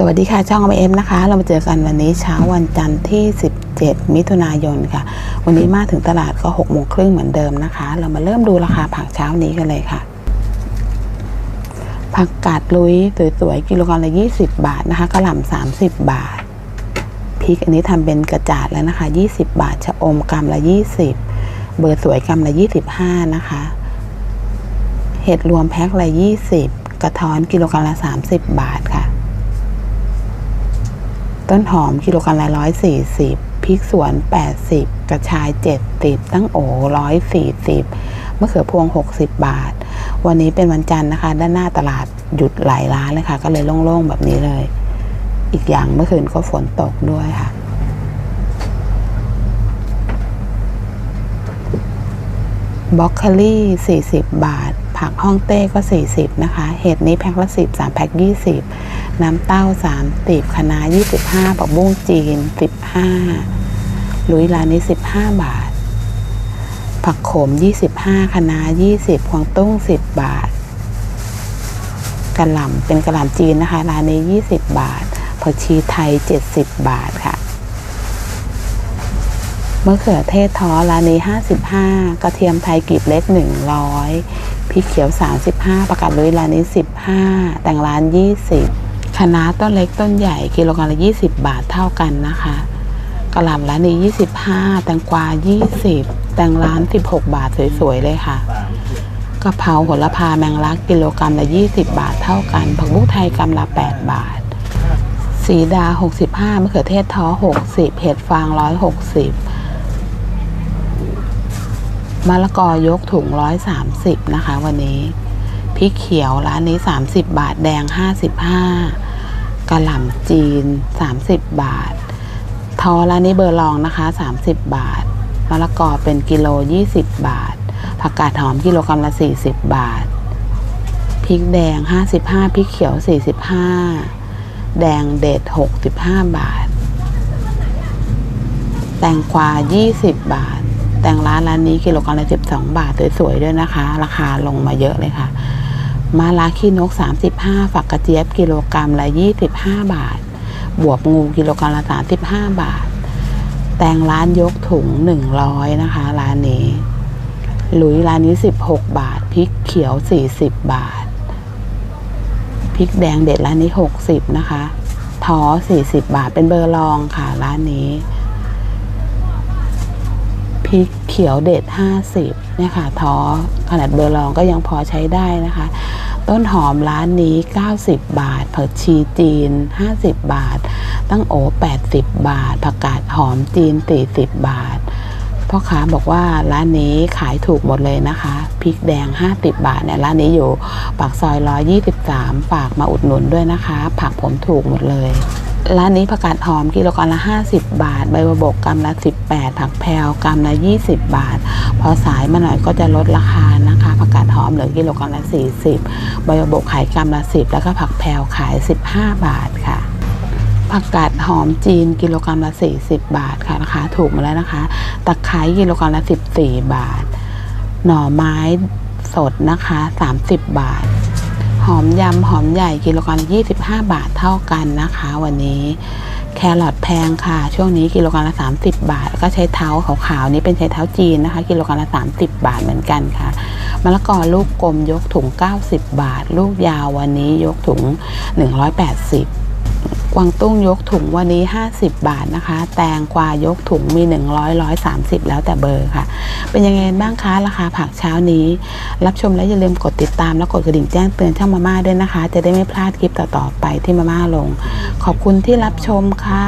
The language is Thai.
สวัสดีค่ะ ช่องเอ็มนะคะ เรามาเจอกันวันนี้เช้าวันจันทร์ที่ 17 มิถุนายนค่ะ วันนี้มาถึงตลาดก็6โมงครึ่งเหมือนเดิมนะคะ เรามาเริ่มดูราคาผักเช้านี้กันเลยค่ะ ผักกาดลุยสวยๆกิโลกรัมละ20 บาทนะคะกระหล่ำ30 บาทพริกอันนี้ทำเป็นกระจาดแล้วนะคะ 20 บาทชะอมกรัมละ 20 เบอร์สวยกรัมละ 25 นะคะ เห็ดรวมแพ็คละ 20 กระท้อนกิโลกรัมละ 30 บาทค่ะ ต้นหอมกิโลกรัมละร้อยสี่สิบพริกสวนแปดสิบกระชายเจ็ดสิบตั้งโอร้อยสี่สิบมะเขือพวงหกสิบบาท วันนี้เป็นวันจันทร์นะคะ ด้านหน้าตลาดหยุดหลายร้านเลยค่ะ ก็เลยโล่งๆแบบนี้เลย อีกอย่างเมื่อคืนก็ฝนตกด้วยค่ะบล็อกโคลี่ 40 บาท ผักฮ่องเต้ก็ 40 นะคะ เห็ดนี้แพ็คละ 10 3 แพ็ค 20 น้ำเต้า30คะน้า25ผักบุ้งจีน15ลุยร้านนี้15บาท ผักโขม25คะน้า20พวงตุ้ง10บาทกระหล่ำเป็นกระหล่ำจีนนะคะ ร้านนี้20บาทผักชีไทย70บาทค่ะมะเขือเทศท้อร้านนี้ 55 กระเทียมไทยกลีบเล็ก 100พริกเขียว 35 ประกาศลุยร้านนี้ 15 แต่งร้าน 20 คะน้าต้นเล็กต้นใหญ่กิโลกรัมละ 20 บาทเท่ากันนะคะกระหล่ำร้านนี้ 25 แตงกวา 20 แตงร้าน 16 บาทสวยๆเลยค่ะกะเพราโหระพาแมงลักกิโลกรัมละ 20 บาทเท่ากัน ผักบุ้งไทยกรัมละ 8 บาท สีดา 65มะเขือเทศท้อ 60 เห็ดฟาง 160มะละกอยกถุงร้อยสามสิบนะคะ วันนี้พริกเขียวร้านนี้สามสิบบาทแดงห้าสิบห้า กระหล่ำจีนสามสิบบาททอร้านนี้เบอร์ลองนะคะสามสิบบาทมะละกอเป็นกิโลยี่สิบบาท ผักกาดหอมกิโลกรัมละสี่สิบบาท พริกแดงห้าสิบห้าพริกเขียวสี่สิบห้าแดงเด็ดหกสิบห้าบาท แตงกวายี่สิบบาท แตงร้านร้านนี้กิโลกรัมละสิบสองบาท สวยๆด้วยนะคะ ราคาลงมาเยอะเลยค่ะ มาลาขี้นกสามสิบห้าฝักกระเจี๊ยบกิโลกรัมละยี่สิบห้าบาท บวบงูกิโลกรัมละสามสิบห้าบาท แตงร้านยกถุงหนึ่งร้อยนะคะ ร้านนี้ หลุยร้านนี้สิบหกบาท พริกเขียวสี่สิบบาท พริกแดงเด็ดร้านนี้หกสิบนะคะท้อสี่สิบบาท เป็นเบอร์รองค่ะ ร้านนี้ พริกเขียวเด็ด 50เนี่ยค่ะท้อขนาดเบอร์ลองก็ยังพอใช้ได้นะคะ ต้นหอมร้านนี้ 90 บาท ผักชีจีน 50 บาท ตั้งโอ 80 บาท ผักกาดหอมจีน 40 บาทพ่อค้าบอกว่าร้านนี้ขายถูกหมดเลยนะคะพริกแดง 50 บาทเนี่ยร้านนี้อยู่ปากซอย 123 ฝากมาอุดหนุนด้วยนะคะ ผักผมถูกหมดเลย ร้านนี้ผักกาดหอมกิโลกรัมละ 50 บาท ใบบัวบกกรัมละ 18 ผักแพรวกรัมละ 20 บาท พอสายมาหน่อยก็จะลดราคานะคะผักกาดหอมเหลือกิโลกรัมละ 40 ใบบัวบกขายกรัมละ 10 แล้วก็ผักแพรวขาย 15 บาทค่ะผักกาดหอมจีนกิโลกรัมละ 40 บาทค่ะราคาถูกมาแล้วนะคะตะไคร้กิโลกรัมละ 14 บาท หน่อไม้สดนะคะ 30 บาท อมยำหอมใหญ่กิโลกรัม25 บาทเท่ากันนะคะ วันนี้แครอทแพงค่ะ ช่วงนี้กิโลกรัมละ 30 บาท ก็ใช้เท้าขาวๆนี้เป็นใช้เท้าจีนนะคะ กิโลกรัมละ 30 บาทเหมือนกันค่ะมะละกอลูกกลมยกถุง 90 บาท ลูกยาววันนี้ยกถุง 180 กวางตุ้งยกถุงวันนี้ 50 บาทนะคะ แตงกวายกถุงมี 100 130 แล้วแต่เบอร์ค่ะ เป็นยังไงบ้างคะราคาผักเช้านี้ รับชมแล้วอย่าลืมกดติดตามและกดกระดิ่งแจ้งเตือนช่องมาม่าด้วยนะคะ จะได้ไม่พลาดคลิปต่อๆไปที่มาม่าลง ขอบคุณที่รับชมค่ะ